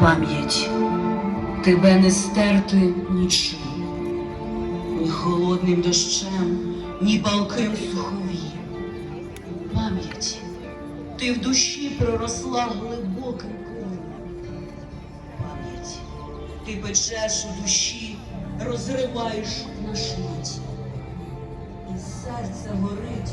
Пам'ять тебе не стерти нічим, ні холодним дощем, ні палким суховієм. Пам'ять, ти в душі проросла глибоким коренем. Пам'ять, ти печеш у душі, розриваєш на шматі. І серце горить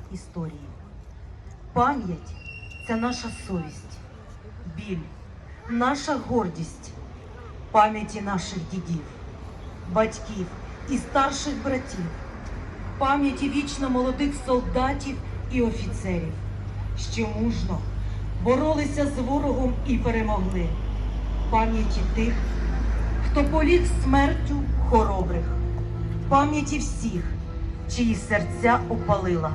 частина історії. Пам'ять це наша совість, біль, наша гордість, пам'яті наших дідів, батьків і старших братів, пам'яті вічно молодих солдатів і офіцерів, що мужно боролися з ворогом і перемогли, пам'яті тих, хто поліг смертю хоробрих, пам'яті всіх, чиї серця опалила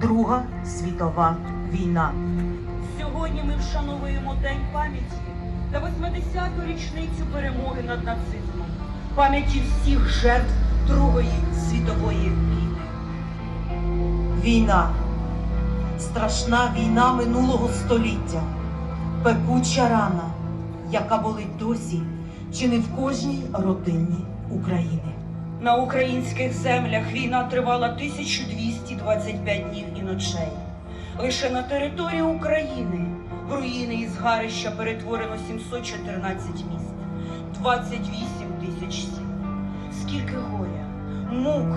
Друга світова війна. Сьогодні ми вшановуємо День пам'яті та 80-ту річницю перемоги над нацизмом, пам'яті всіх жертв Другої світової війни. Війна, страшна війна минулого століття, пекуча рана, яка болить досі чи не в кожній родині України. На українських землях війна тривала 1225 днів і ночей. Лише на території України в руїни і згарища перетворено 714 міст, 28 тисяч сіл. Скільки горя, мук,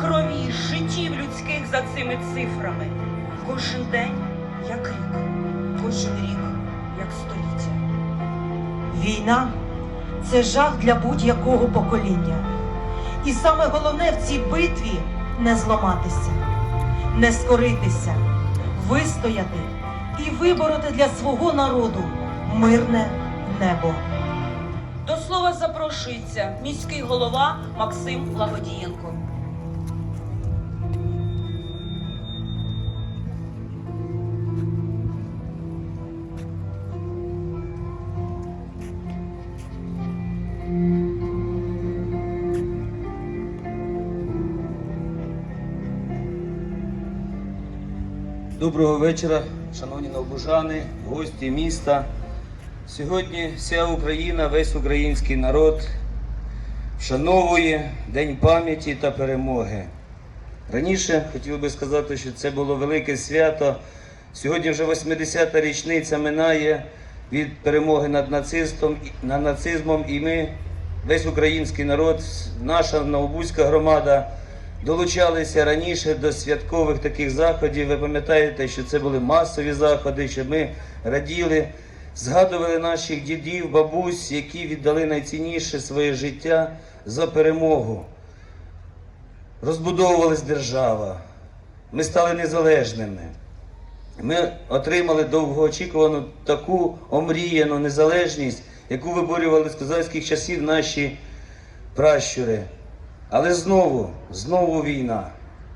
крові, життів людських за цими цифрами. Кожен день як рік, кожен рік як століття. Війна це жах для будь-якого покоління. І саме головне в цій битві не зламатися, не скоритися, вистояти і вибороти для свого народу мирне небо. До слова запрошується міський голова Максим Лагодієнко. Доброго вечора, шановні новбужани, гості міста. Сьогодні вся Україна, весь український народ вшановує День пам'яті та перемоги. Раніше хотів би сказати, що це було велике свято. Сьогодні вже 80-та річниця минає від перемоги над нацистом, над нацизмом, і ми, весь український народ, наша Новобузька громада долучалися раніше до святкових таких заходів. Ви пам'ятаєте, що це були масові заходи, що ми раділи, згадували наших дідів, бабусь, які віддали найцінніше своє життя за перемогу. Розбудовувалась держава, ми стали незалежними. Ми отримали довгоочікувану таку омріяну незалежність, яку виборювали з козацьких часів наші пращури. Але знову, знову війна,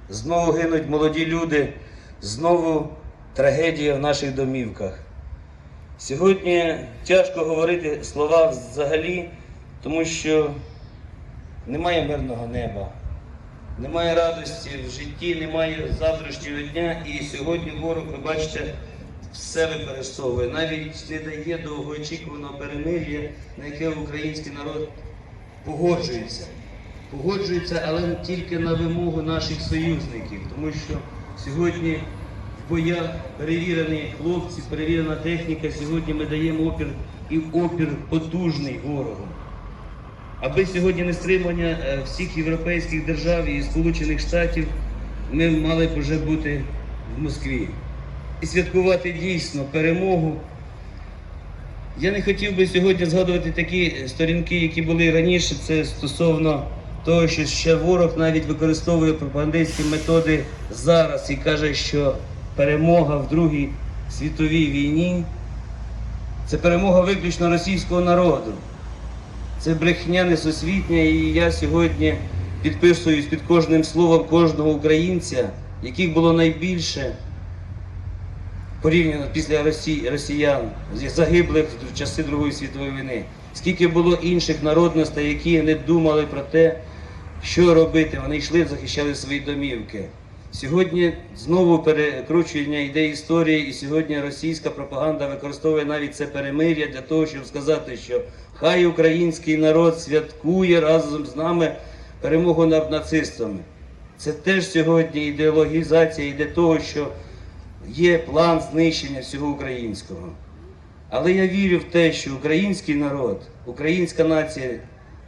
знову гинуть молоді люди, знову трагедія в наших домівках. Сьогодні тяжко говорити слова взагалі, тому що немає мирного неба, немає радості в житті, немає завтрашнього дня. І сьогодні ворог, ви бачите, все використовує. Навіть не дає довгоочікуваного перемир'я, на яке український народ погоджується. Погоджується, але тільки на вимогу наших союзників, тому що сьогодні в боях перевірені хлопці, перевірена техніка. Сьогодні ми даємо опір і опір потужний ворогу. Аби сьогодні не стримання е, всіх європейських держав і Сполучених Штатів, ми мали б вже бути в Москві і святкувати дійсно перемогу. Я не хотів би сьогодні згадувати такі сторінки, які були раніше. Це стосовно того, що ще ворог навіть використовує пропагандистські методи зараз і каже, що перемога в Другій світовій війні це перемога виключно російського народу. Це брехня несусвітня, і я сьогодні підписуюсь під кожним словом кожного українця, яких було найбільше порівняно після Росії, росіян, загиблих в часи Другої світової війни. Скільки було інших народностей, які не думали про те, що робити. Вони йшли, захищали свої домівки. Сьогодні знову перекручування йде історії, і сьогодні російська пропаганда використовує навіть це перемир'я для того, щоб сказати, що хай український народ святкує разом з нами перемогу над нацистами. Це теж сьогодні ідеологізація йде того, що є план знищення всього українського. Але я вірю в те, що український народ, українська нація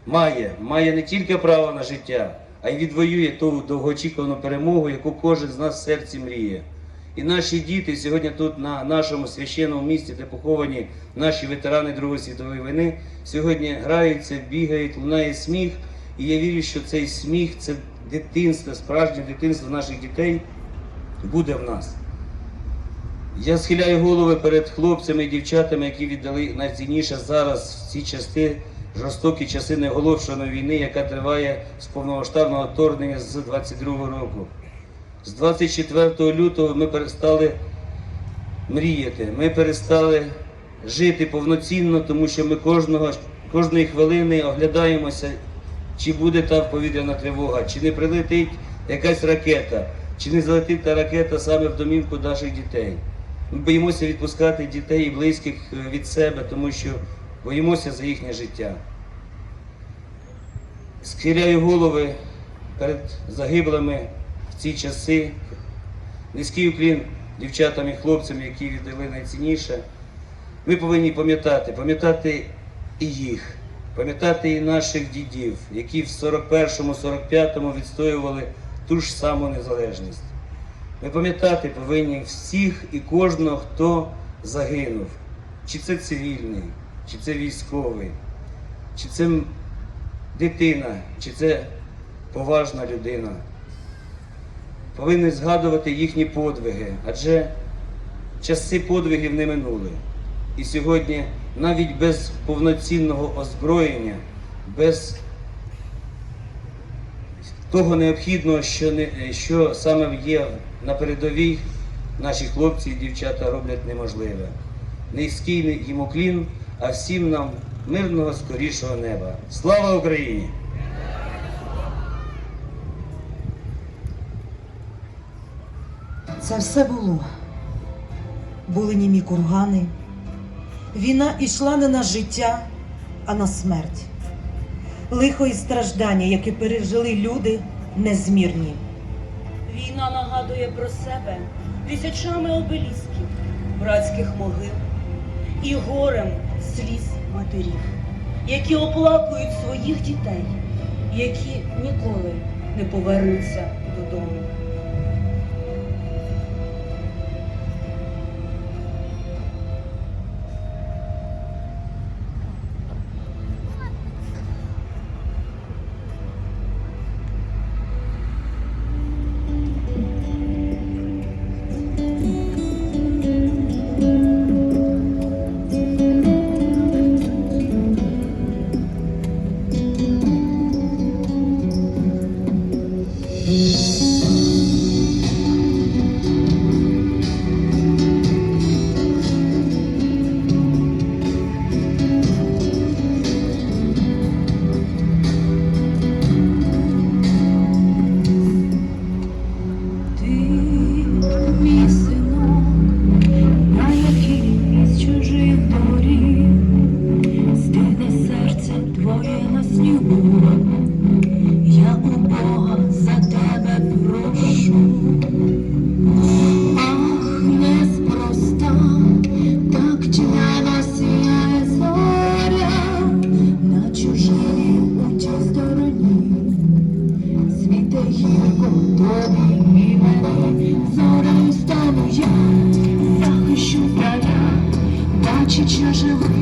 має, має не тільки право на життя, а й відвоює ту довгоочікувану перемогу, яку кожен з нас в серці мріє. І наші діти сьогодні тут, на нашому священному місці, де поховані наші ветерани Другої світової війни, сьогодні граються, бігають, лунає сміх. І я вірю, що цей сміх це дитинство, справжнє дитинство наших дітей буде в нас. Я схиляю голови перед хлопцями і дівчатами, які віддали найцінніше зараз в ці часи, жорстокі часи неоголошеної війни, яка триває з повномасштабного вторгнення з 22 року. З 24 лютого ми перестали мріяти, ми перестали жити повноцінно, тому що ми кожного, кожної хвилини оглядаємося, чи буде та повітряна тривога, чи не прилетить якась ракета, чи не залетить та ракета саме в домівку наших дітей. Ми боїмося відпускати дітей і близьких е, від себе, тому що боїмося за їхнє життя. Схиляю голови перед загиблими в ці часи. Низький уклін дівчатам і хлопцям, які віддали найцінніше. Ми повинні пам'ятати, пам'ятати і їх, пам'ятати і наших дідів, які в 41-му, 45-му відстоювали ту ж саму незалежність. Ми пам'ятати повинні всіх і кожного, хто загинув. Чи це цивільний, чи це військовий, чи це дитина, чи це поважна людина. Повинні згадувати їхні подвиги, адже часи подвигів не минули. І сьогодні навіть без повноцінного озброєння, без того необхідного, що, не, що саме є на передовій, наші хлопці і дівчата роблять неможливе. Низький їм уклін, а всім нам мирного скорішого неба. Слава Україні! Це все було. Були німі кургани. Війна ішла не на життя, а на смерть. Лихо і страждання, які пережили люди, незмірні. Війна нагадує про себе тисячами обелісків, братських могил і горем сліз матерів, які оплакують своїх дітей, які ніколи не повернуться додому. Бачить, я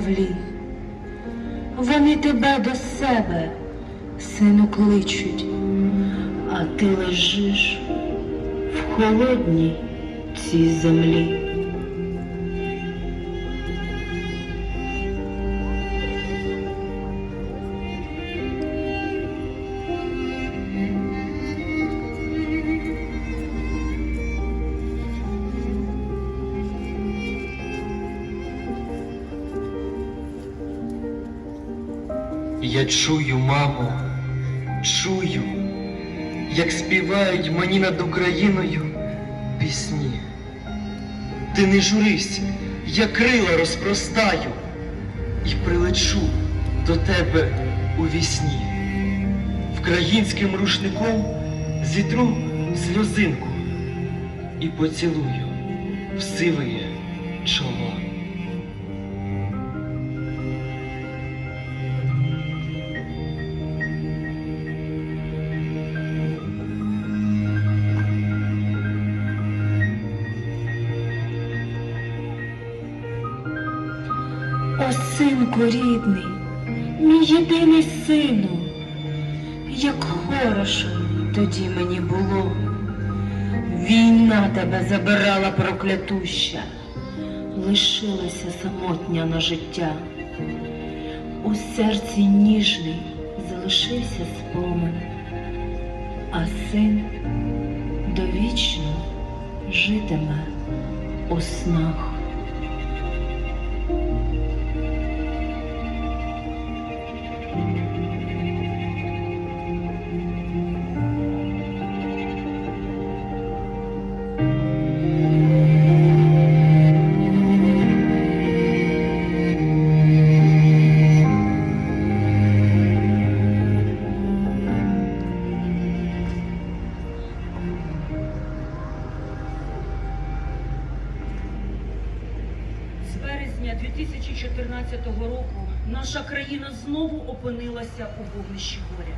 журавлі. Вони тебе до себе, сину, кличуть, а ти лежиш в холодній цій землі. Я чую, мамо, чую, як співають мені над Україною пісні. Ти не журись, я крила розпростаю і прилечу до тебе у вісні. Вкраїнським рушником зітру сльозинку і поцілую в сивиє чоло. Рідний, мій єдиний сину, як хорошо тоді мені було. Війна тебе забирала проклятуща, лишилася самотня на життя. У серці ніжний залишився спомин, а син довічно житиме у снах. Країна знову опинилася у вогнищі горя,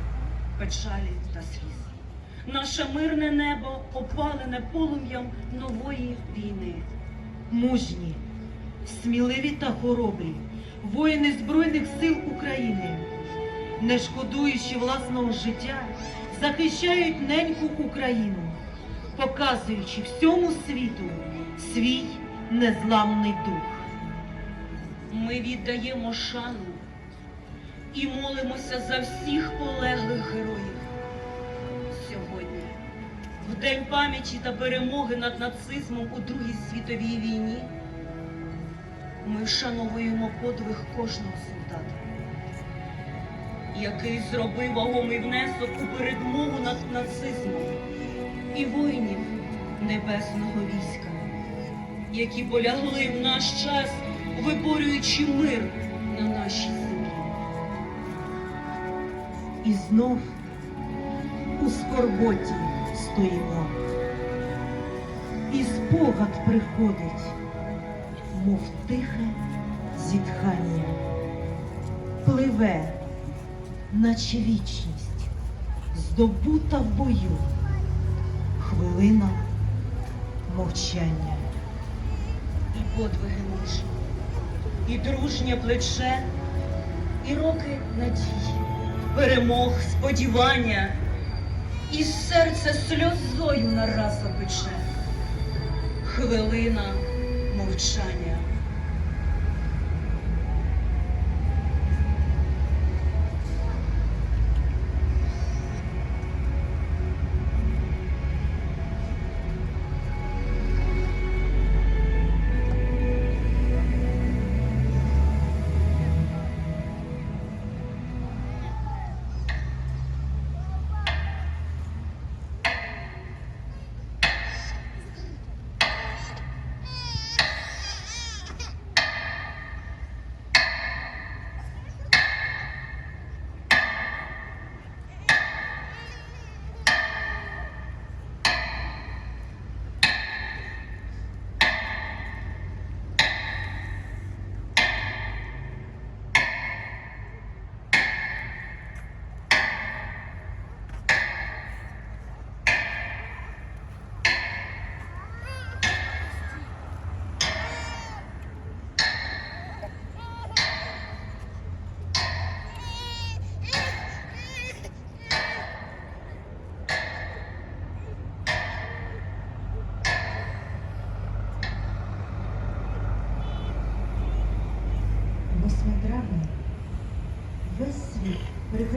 печалі та сліз. Наше мирне небо опалене полум'ям нової війни. Мужні, сміливі та хоробрі, воїни Збройних сил України, не шкодуючи власного життя, захищають неньку Україну, показуючи всьому світу свій незламний дух. Ми віддаємо шану і молимося за всіх полеглих героїв. Сьогодні, в День пам'яті та перемоги над нацизмом у Другій світовій війні, ми вшановуємо подвиг кожного солдата, який зробив вагомий внесок у передмогу над нацизмом і воїнів небесного війська, які полягли в наш час, виборюючи мир на нашій землі. І знов у скорботі стоїмо. І спогад приходить, мов тихе зітхання, пливе, наче вічність, здобута в бою, хвилина мовчання. і подвиги мужі, і дружнє плече, і роки надії, перемог, сподівання, і серце сльозою нараз опече. Хвилина мовчання.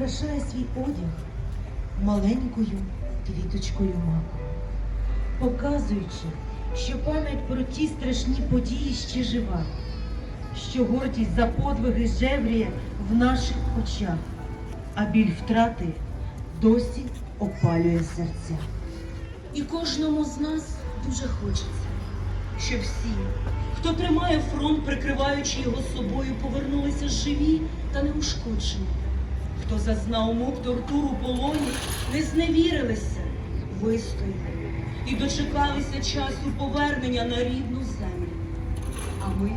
Прикрашає свій одяг маленькою квіточкою маку, показуючи, що пам'ять про ті страшні події ще жива, що гордість за подвиги жевріє в наших очах, а біль втрати досі опалює серця. І кожному з нас дуже хочеться, щоб всі, хто тримає фронт, прикриваючи його собою, повернулися живі та неушкоджені. Хто зазнав мук тортур у полоні, не зневірилися, вистояли і дочекалися часу повернення на рідну землю. А ми,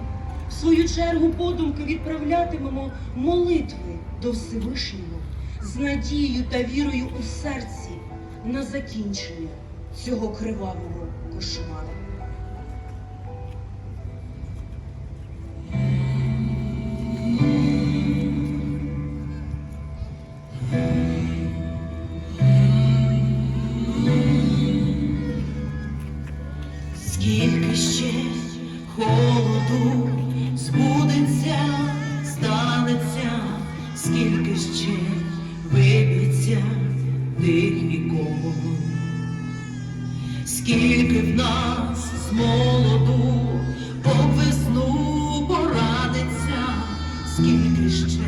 в свою чергу, подумки відправлятимемо молитви до Всевишнього з надією та вірою у серці на закінчення цього кривавого кошмару. Скільки в нас з молоду по весну порадиться, скільки ще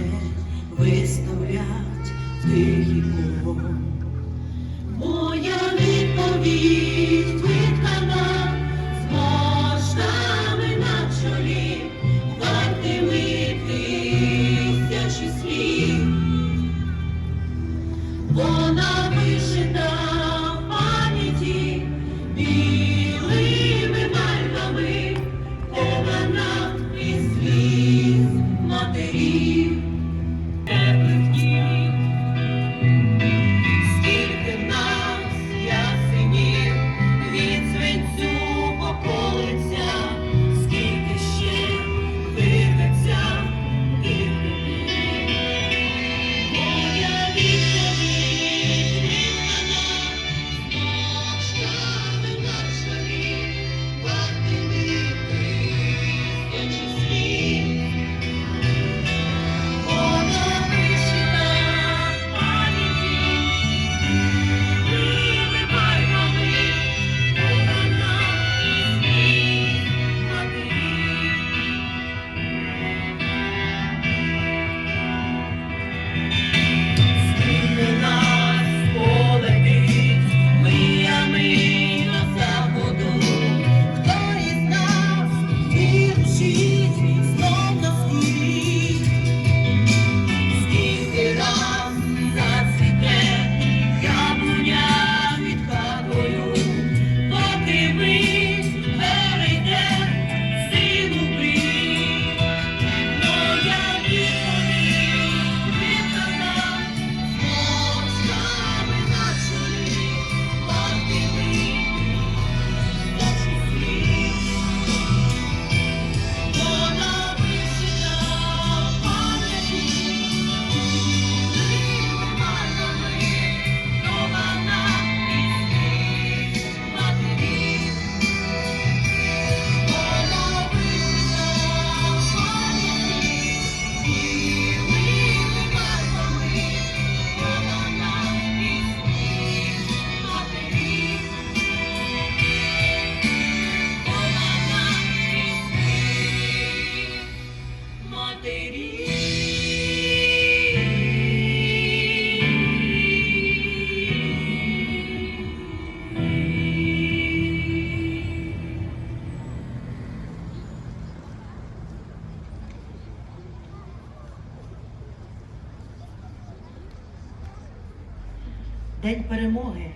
День перемоги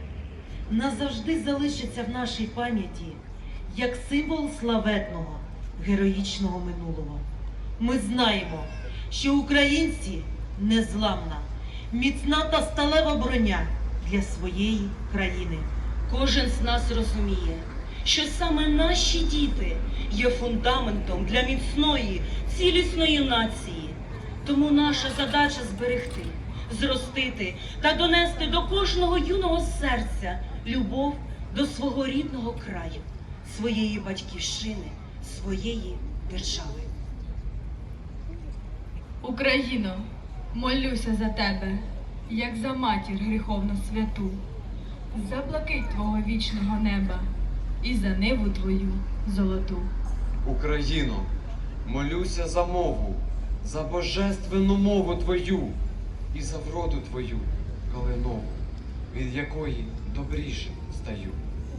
назавжди залишиться в нашій пам'яті як символ славетного героїчного минулого. Ми знаємо, що українці незламна, міцна та сталева броня для своєї країни. Кожен з нас розуміє, що саме наші діти є фундаментом для міцної, цілісної нації. Тому наша задача зберегти, зростити та донести до кожного юного серця любов до свого рідного краю, своєї батьківщини, своєї держави. Україно, молюся за тебе, як за матір гріховну святу, за блакить твого вічного неба і за ниву твою золоту. Україно, молюся за мову, за божественну мову твою і за вроду твою калинову, від якої добріше стаю.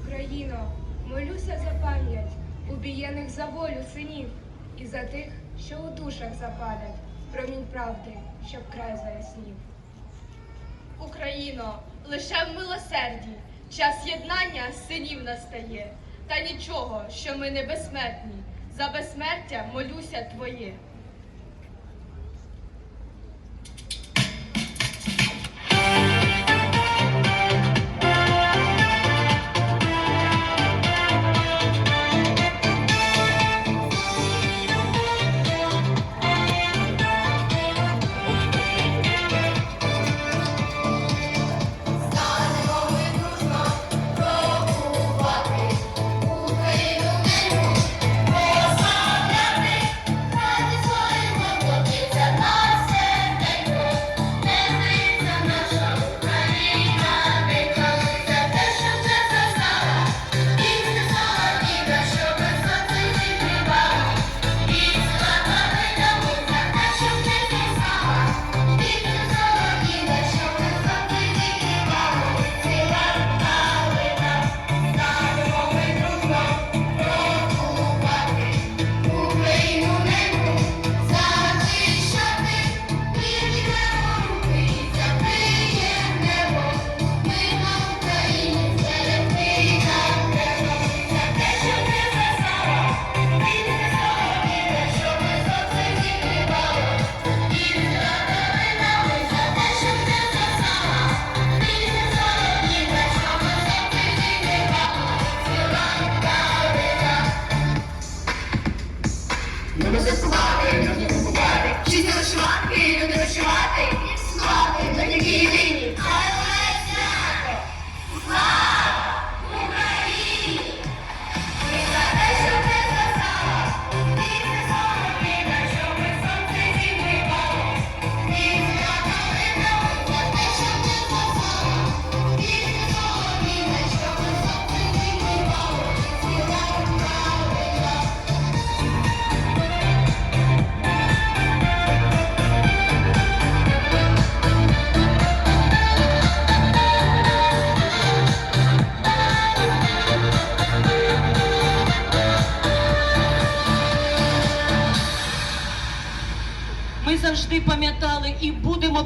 Україно, молюся за пам'ять убієних за волю синів і за тих, що у душах запалять промінь правди, щоб край заяснів. Україно, лише в милосерді час єднання синів настає, та нічого, що ми не безсмертні, за безсмертя молюся твоє.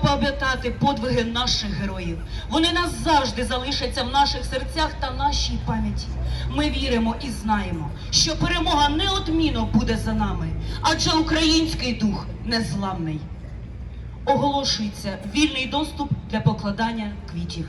Пам'ятати подвиги наших героїв. Вони назавжди залишаться в наших серцях та нашій пам'яті. Ми віримо і знаємо, що перемога неодмінно буде за нами, адже український дух незламний. Оголошується вільний доступ для покладання квітів.